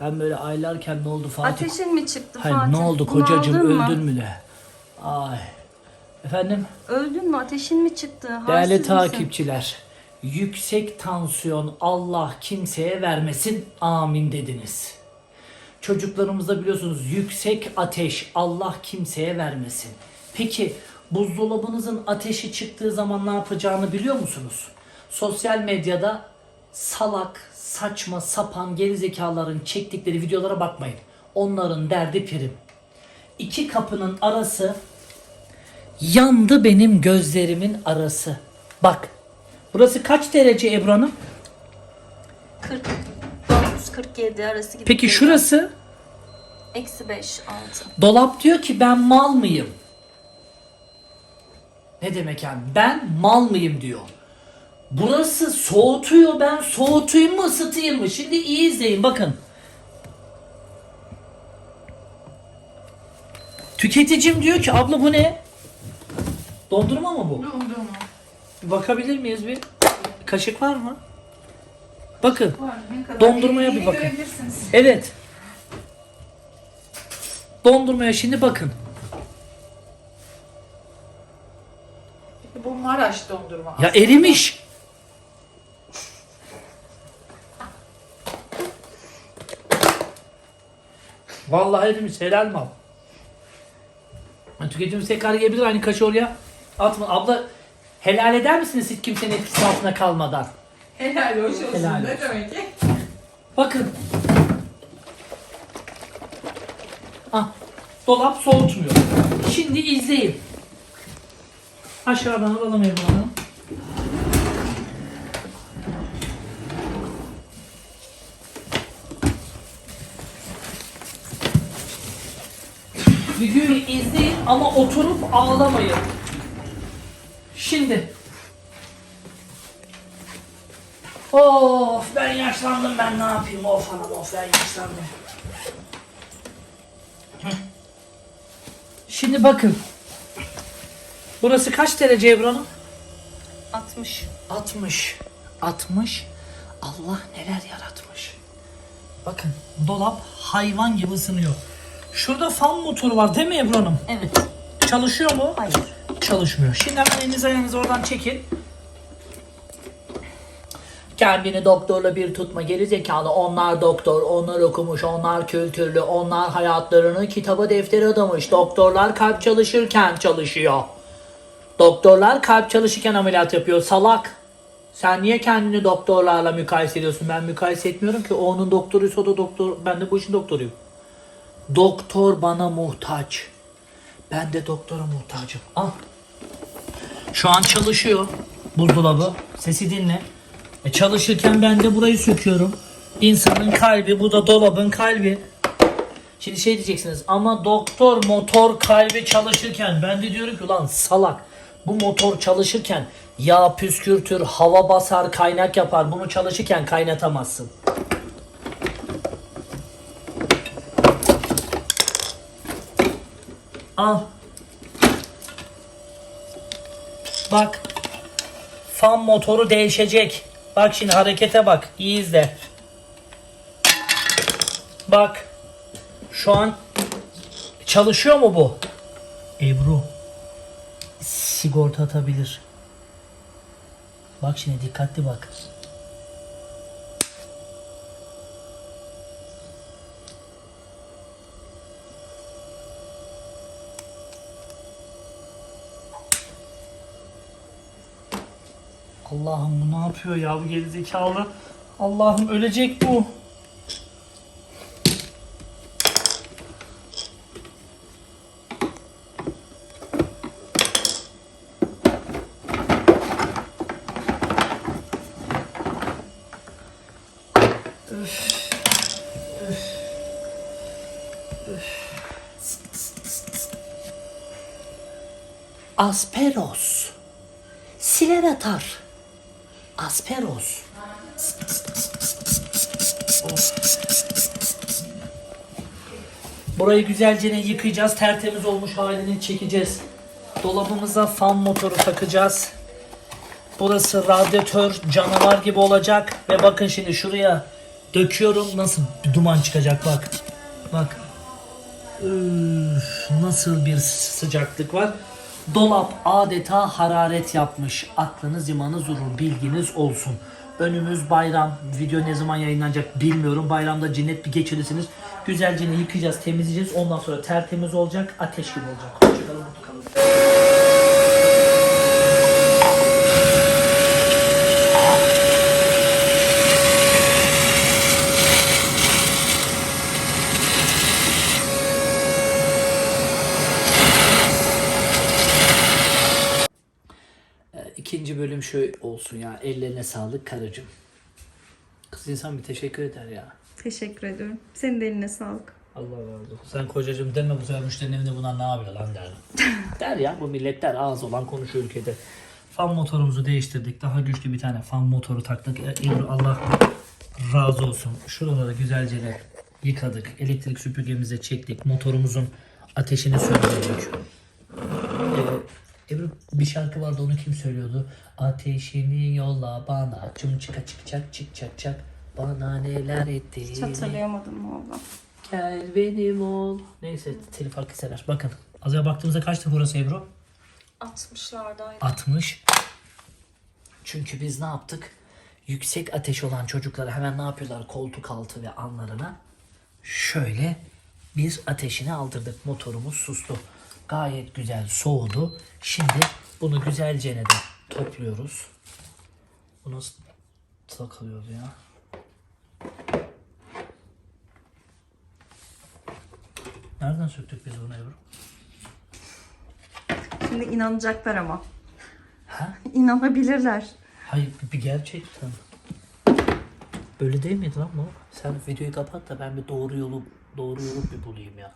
Ben böyle aylarken ne oldu Fatih? Ateşin mi çıktı Hayır Fatih? ne oldu kocacığım aldın mı? öldün mü de? Ay. Efendim? Öldün mü? Ateşin mi çıktı? Değerli Halsiz misin? takipçiler. Yüksek tansiyon Allah kimseye vermesin. Amin dediniz. Çocuklarımızda biliyorsunuz yüksek ateş Allah kimseye vermesin. Peki buzdolabınızın ateşi çıktığı zaman ne yapacağını biliyor musunuz? Sosyal medyada salak, saçma, sapan, gerizekalıların çektikleri videolara bakmayın. Onların derdi prim. İki kapının arası yandı benim gözlerimin arası. Bak. Burası kaç derece Ebru Hanım? 49-47 arası gibi. Peki geliyor. şurası? Eksi 5, 6. Dolap diyor ki ben mal mıyım? Ne demek yani? Ben mal mıyım diyor. Burası soğutuyor ben soğutayım mı ısıtayım mı? Şimdi iyi izleyin bakın. Tüketicim diyor ki abla bu ne? Dondurma mı bu? Dondurma. Bir bakabilir miyiz bir? Kaşık var mı? Bakın. Var, Dondurmaya bir bakın. Evet. Dondurmaya şimdi bakın. Bu Maraş dondurma. Ya aslında. erimiş. Vallahi erimiş. Helal mal. Tüketicimiz tekrar yiyebilir aynı kaşı oraya. Atma. Abla helal eder misiniz hiç kimsenin etkisi altında kalmadan? Helal hoş olsun. Helal ne olsun. demek ki? Bakın. Ah, dolap soğutmuyor. Şimdi izleyin. Aşağıdan alalım Ebru Hanım. Videoyu izleyin ama oturup ağlamayın. Şimdi. Of ben yaşlandım ben ne yapayım of anam of ben yaşlandım. Şimdi bakın. Burası kaç derece Ebru Hanım? 60. 60. 60. Allah neler yaratmış. Bakın dolap hayvan gibi ısınıyor. Şurada fan motoru var değil mi Ebru Hanım? Evet. Çalışıyor mu? Hayır. Çalışmıyor. Şimdi hemen elinizi ayağınızı oradan çekin. Kendini doktorla bir tutma geri zekalı. Onlar doktor, onlar okumuş, onlar kültürlü, onlar hayatlarını kitaba defteri adamış. Doktorlar kalp çalışırken çalışıyor. Doktorlar kalp çalışırken ameliyat yapıyor. Salak. Sen niye kendini doktorlarla mukayese ediyorsun? Ben mukayese etmiyorum ki. O onun doktoruysa o da doktor. Ben de bu işin doktoruyum. Doktor bana muhtaç. Ben de doktora muhtacım. Al. Şu an çalışıyor buzdolabı. Sesi dinle. E çalışırken ben de burayı söküyorum. İnsanın kalbi, bu da dolabın kalbi. Şimdi şey diyeceksiniz ama doktor motor kalbi çalışırken ben de diyorum ki ulan salak bu motor çalışırken yağ püskürtür, hava basar, kaynak yapar. Bunu çalışırken kaynatamazsın. Al. Bak. Fan motoru değişecek. Bak şimdi harekete bak. İyi izle. Bak. Şu an çalışıyor mu bu? Ebru. Sigorta atabilir. Bak şimdi dikkatli bak. Allah'ım bu ne yapıyor ya bu gerizekalı? Allah'ım ölecek bu. Asperos. Siler atar. Asperos. Burayı güzelce yıkayacağız. Tertemiz olmuş halini çekeceğiz. Dolabımıza fan motoru takacağız. Burası radyatör canavar gibi olacak. Ve bakın şimdi şuraya Döküyorum nasıl bir duman çıkacak bak. Bak. Üf, nasıl bir sıcaklık var. Dolap adeta hararet yapmış. Aklınız imanız durur bilginiz olsun. Önümüz bayram. Video ne zaman yayınlanacak bilmiyorum. Bayramda cennet bir geçirirsiniz. Güzelce yıkayacağız, temizleyeceğiz. Ondan sonra tertemiz olacak, ateş gibi olacak. Hoşçakalın, mutlu kalın. Ee, İkinci bölüm şu olsun ya. Ellerine sağlık karıcığım. Kız insan bir teşekkür eder ya. Teşekkür ediyorum. Senin de eline sağlık. Allah razı olsun. Sen kocacığım deme bu sefer müşterinin evinde bunlar ne yapıyor lan der. der ya bu milletler ağız olan konuşuyor ülkede. Fan motorumuzu değiştirdik. Daha güçlü bir tane fan motoru taktık. E, Allah razı olsun. Şuraları güzelce de yıkadık. Elektrik süpürgemize çektik. Motorumuzun ateşini söndürdük. Ebru bir şarkı vardı onu kim söylüyordu? Ateşini yolla bana çım çıka çıkacak çık çak çak bana neler etti. Hiç hatırlayamadım valla. Gel benim ol. Neyse telif hakkı sever. Bakın az önce baktığımızda kaçtı burası Ebru? 60'lardaydı. 60. Çünkü biz ne yaptık? Yüksek ateş olan çocuklara hemen ne yapıyorlar? Koltuk altı ve anlarına şöyle bir ateşini aldırdık. Motorumuz sustu. Gayet güzel soğudu. Şimdi bunu güzelce de topluyoruz. Bu nasıl takılıyor ya? Nereden söktük biz bunu Ebru? Şimdi inanacaklar ama. Ha? İnanabilirler. Hayır bir- gerçekten. Öyle değil miydi lan bu? Sen videoyu kapat da ben bir doğru yolu doğru yolu bir bulayım ya.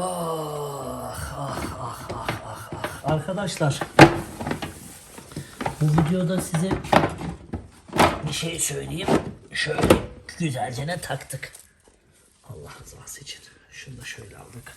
Ah ah ah. Arkadaşlar bu videoda size bir şey söyleyeyim. Şöyle güzelce ne taktık. Allah rızası için. Şunu da şöyle aldık.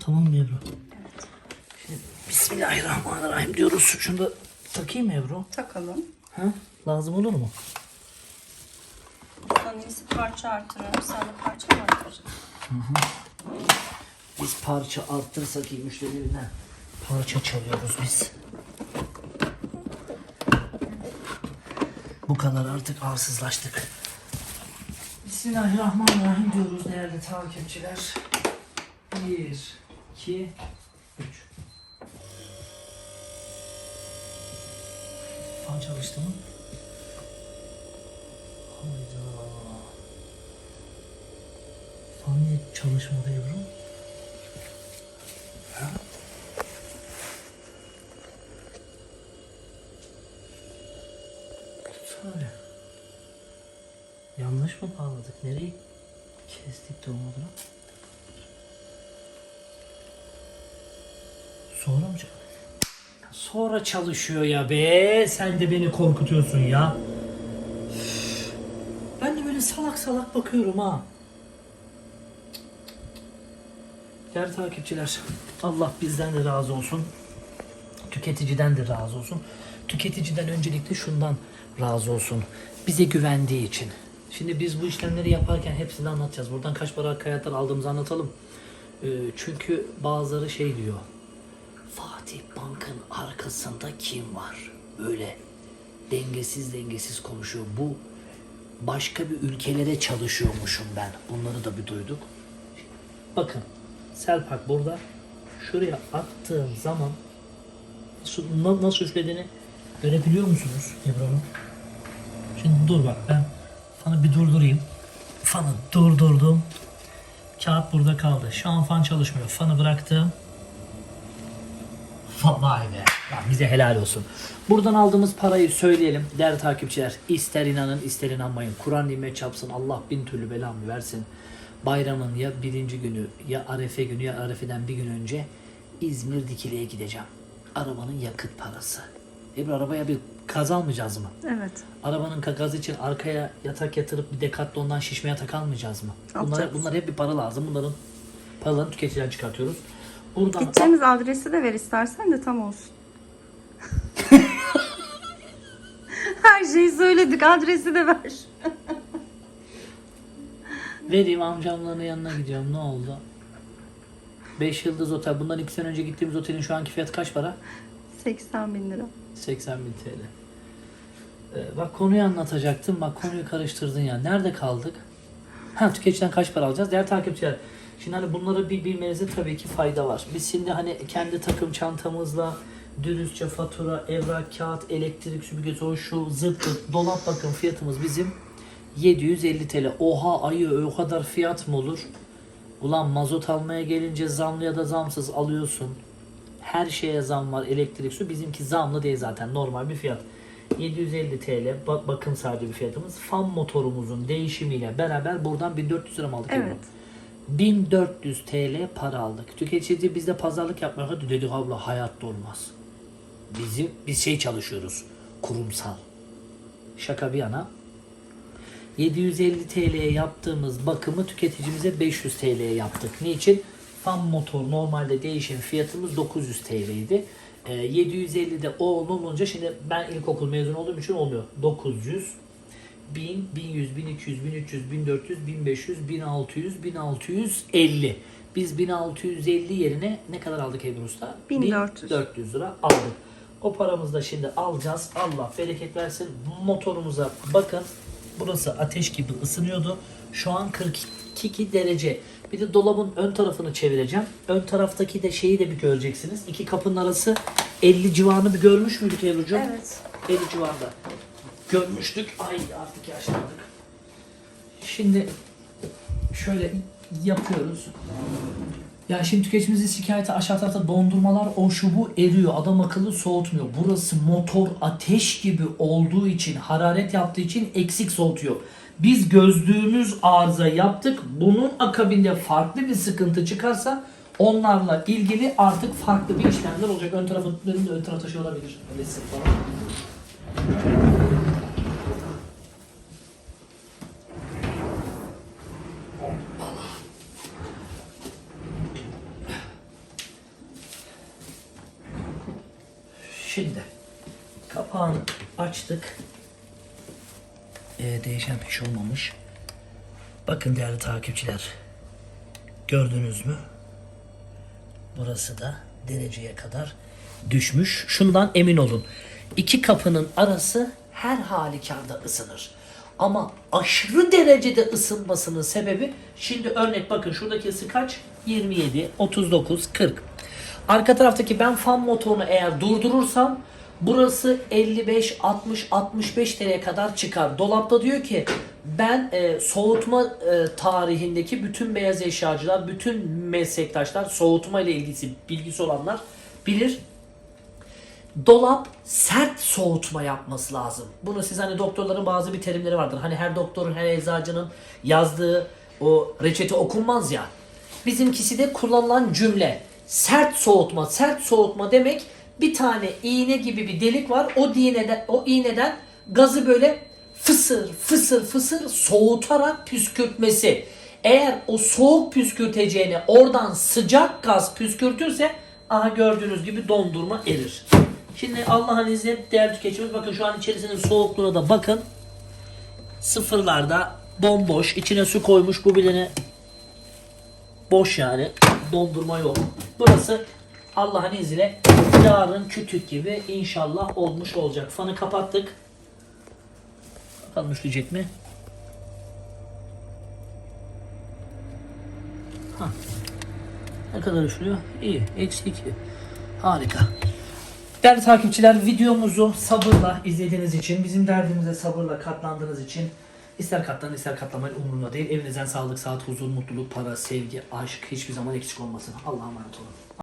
Tamam mı Ebru? Şimdi Bismillahirrahmanirrahim diyoruz. Şunu da takayım mı Ebru? Takalım. Ha? Lazım olur mu? İyisi parça artırıyorum. Sen de parça mı artıracaksın? Biz parça arttırsak iyi müşterilerine. Parça çalıyoruz biz. Bu kadar artık arsızlaştık. Bismillahirrahmanirrahim diyoruz değerli takipçiler. Bir, iki, üç. Fan çalıştı mı? Hayda. Fan niye çalışmadı Ebru? Şöyle. Yanlış mı bağladık? Nereyi kestik de olmadı? Sonra mı çalışıyor? Sonra çalışıyor ya be. Sen de beni korkutuyorsun ya. Ben de böyle salak salak bakıyorum ha. Değerli takipçiler, Allah bizden de razı olsun. Tüketiciden de razı olsun. Tüketiciden öncelikle şundan razı olsun. Bize güvendiği için. Şimdi biz bu işlemleri yaparken hepsini anlatacağız. Buradan kaç para kayıtlar aldığımızı anlatalım. Ee, çünkü bazıları şey diyor. Fatih Bank'ın arkasında kim var? Öyle dengesiz dengesiz konuşuyor. Bu başka bir ülkelere çalışıyormuşum ben. Bunları da bir duyduk. Bakın Selpak burada şuraya attığım zaman nasıl üflediğini görebiliyor musunuz Ebru Hanım? Şimdi dur bak ben fanı bir durdurayım. Fanı durdurdum. Kağıt burada kaldı. Şu an fan çalışmıyor. Fanı bıraktım. Vay be. Ya bize helal olsun. Buradan aldığımız parayı söyleyelim. Değerli takipçiler. ister inanın ister inanmayın. Kur'an nimet çapsın. Allah bin türlü belamı versin. Bayramın ya birinci günü ya arefe günü ya arefeden bir gün önce İzmir Dikili'ye gideceğim. Arabanın yakıt parası. Ebru arabaya bir kaz almayacağız mı? Evet. Arabanın kakası için arkaya yatak yatırıp bir dekatlondan şişme yatak almayacağız mı? Bunlar, Alacağız. bunlar hep bir para lazım. Bunların paralarını tüketiciden çıkartıyoruz. Buradan Gideceğimiz adresi de ver istersen de tam olsun. Her şeyi söyledik. Adresi de ver. vereyim amcamların yanına gidiyorum. Ne oldu? 5 yıldız otel. Bundan 2 sene önce gittiğimiz otelin şu anki fiyatı kaç para? 80 bin lira. 80 bin TL. Ee, bak konuyu anlatacaktım. Bak konuyu karıştırdın ya. Nerede kaldık? Ha tüketiciden kaç para alacağız? Değerli takipçiler. Şimdi hani bunları bir bilmenizde tabii ki fayda var. Biz şimdi hani kendi takım çantamızla dürüstçe fatura, evrak, kağıt, elektrik süpürgesi, o şu zırt pırt, dolap bakın fiyatımız bizim 750 TL. Oha ayı o kadar fiyat mı olur? Ulan mazot almaya gelince zamlı ya da zamsız alıyorsun. Her şeye zam var. Elektrik, su. Bizimki zamlı değil zaten. Normal bir fiyat. 750 TL bak bakım sadece bir fiyatımız. Fan motorumuzun değişimiyle beraber buradan 1400 lira mı aldık? Evet. Ebru? 1400 TL para aldık. Tüketici bizde pazarlık yapmıyor. Hadi dedik abla hayatta olmaz. Bizim biz şey çalışıyoruz. Kurumsal. Şaka bir yana. 750 TL'ye yaptığımız bakımı tüketicimize 500 TL'ye yaptık. Niçin? Fan motor normalde değişim fiyatımız 900 TL'ydi. Ee, 750'de o olunca şimdi ben ilkokul mezun olduğum için olmuyor. 900 1000, 1100, 1200, 1300, 1400, 1500, 1600, 1650. Biz 1650 yerine ne kadar aldık Ebru Usta? 1400. 1400 lira aldık. O paramızı da şimdi alacağız. Allah bereket versin. Motorumuza bakın. Burası ateş gibi ısınıyordu. Şu an 42 derece. Bir de dolabın ön tarafını çevireceğim. Ön taraftaki de şeyi de bir göreceksiniz. İki kapının arası 50 civarını bir görmüş müydük Ebru'cum? Evet. 50 civarında görmüştük. Ay artık yaşlandık. Şimdi şöyle yapıyoruz. Ya şimdi tüketicimizin şikayeti aşağı tarafta dondurmalar o şu bu eriyor. Adam akıllı soğutmuyor. Burası motor ateş gibi olduğu için hararet yaptığı için eksik soğutuyor. Biz gözlüğümüz arıza yaptık. Bunun akabinde farklı bir sıkıntı çıkarsa onlarla ilgili artık farklı bir işlemler olacak. Ön tarafı ön tarafta şey olabilir. Öyle falan. Şimdi kapağını açtık. Ee, değişen bir şey olmamış. Bakın değerli takipçiler. Gördünüz mü? Burası da dereceye kadar düşmüş. Şundan emin olun. İki kapının arası her halükarda ısınır. Ama aşırı derecede ısınmasının sebebi şimdi örnek bakın şuradaki ısı kaç? 27, 39, 40. Arka taraftaki ben fan motorunu eğer durdurursam burası 55, 60, 65 TL'ye kadar çıkar. Dolapta diyor ki ben e, soğutma e, tarihindeki bütün beyaz eşyacılar, bütün meslektaşlar soğutma ile ilgisi bilgisi olanlar bilir. Dolap sert soğutma yapması lazım. Bunu siz hani doktorların bazı bir terimleri vardır. Hani her doktorun, her eczacının yazdığı o reçete okunmaz ya. Bizimkisi de kullanılan cümle. Sert soğutma. Sert soğutma demek bir tane iğne gibi bir delik var. O iğneden, o iğneden gazı böyle fısır fısır fısır soğutarak püskürtmesi. Eğer o soğuk püskürteceğini oradan sıcak gaz püskürtürse aha gördüğünüz gibi dondurma erir. Şimdi Allah'ın izniyle değerli tüketicimiz bakın şu an içerisinin soğukluğuna da bakın. Sıfırlarda bomboş içine su koymuş bu bilene boş yani dondurma yok. Burası Allah'ın izniyle yarın kütük gibi inşallah olmuş olacak. Fanı kapattık. Bakalım üfleyecek mi? Ha. Ne kadar üflüyor? İyi. Eksi iki. Harika. Değerli takipçiler videomuzu sabırla izlediğiniz için, bizim derdimize sabırla katlandığınız için ister katlanın ister katlamayın umurumda değil. Evinizden sağlık, saat, huzur, mutluluk, para, sevgi, aşk hiçbir zaman eksik olmasın. Allah'a emanet olun.